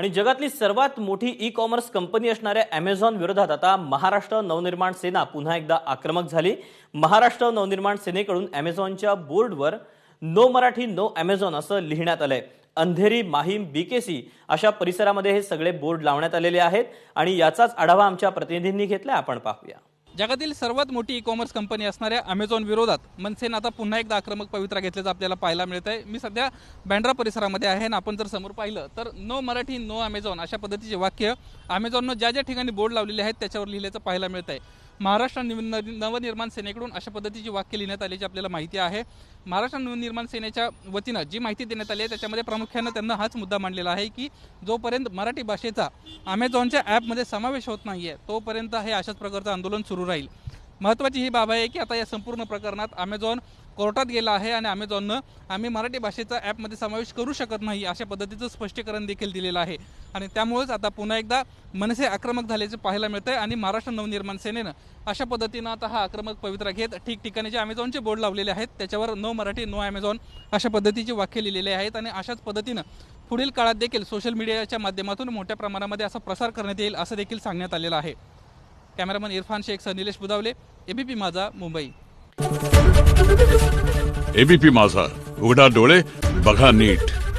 आणि जगातली सर्वात मोठी ई कॉमर्स कंपनी असणाऱ्या अमेझॉन विरोधात आता महाराष्ट्र नवनिर्माण सेना पुन्हा एकदा आक्रमक झाली. महाराष्ट्र नवनिर्माण सेनेकडून अमेझॉनच्या बोर्डवर नो मराठी नो अमेझॉन असं लिहिण्यात आलंय. अंधेरी माहीम बीकेसी अशा परिसरामध्ये हे सगळे बोर्ड लावण्यात आलेले आहेत आणि याचाच आढावा आमच्या प्रतिनिधींनी घेतलाय. आपण पाहूया. जगातील सर्वात मोठी ई कॉमर्स कंपनी असणाऱ्या अमेझॉन विरोधात मनसेनं आता पुन्हा एकदा आक्रमक पवित्रा घेतल्याचं आपल्याला पाहायला मिळत आहे मी सध्या बँड्रा परिसरामध्ये आहे आणि आपण जर समोर पाहिलं तर नो मराठी नो अमेझॉन अशा पद्धतीचे वाक्य अमेझॉननं ज्या ज्या ठिकाणी बोर्ड लावलेले आहेत त्याच्यावर लिहिल्याचं पाहायला मिळत आहे महाराष्ट्र नवनिर्माण सेनेकडून अशा पद्धतीची वाक्य लिहिण्यात आल्याची आपल्याला माहिती आहे. महाराष्ट्र नवनिर्माण सेनेच्या वतीनं जी माहिती देण्यात आली आहे त्याच्यामध्ये प्रामुख्यानं त्यांना हाच मुद्दा मांडलेला आहे की जोपर्यंत मराठी भाषेचा अमेझॉनच्या ॲपमध्ये समावेश होत नाही आहे तोपर्यंत हे अशाच प्रकारचं आंदोलन सुरू राहील. महत्त्वाची ही बाब आहे की आता या संपूर्ण प्रकरणात अमेझॉन कोर्टात गेला आहे आणि अमेझॉननं आम्ही मराठी भाषेचा ॲपमध्ये समावेश करू शकत नाही अशा पद्धतीचं स्पष्टीकरण देखील दिलेलं आहे. आणि त्यामुळेच आता पुन्हा एकदा मनसे आक्रमक झाल्याचं पाहायला मिळतंय आणि महाराष्ट्र नवनिर्माण सेनेनं अशा पद्धतीनं आता हा आक्रमक पवित्रा घेत ठिकठिकाणी जे अमेझॉनचे बोर्ड लावलेले आहेत त्याच्यावर नो मराठी नो अमेझॉन अशा पद्धतीचे वाक्य लिहिलेले आहेत आणि अशाच पद्धतीनं पुढील काळात देखील सोशल मीडियाच्या माध्यमातून मोठ्या प्रमाणामध्ये असा प्रसार करण्यात येईल असं देखील सांगण्यात आलेलं आहे. Cameraman Irfan Shaikh sir Nilesh Budawale ABP Majha Mumbai. ABP माझा. उघडा डोळे बघा नीट.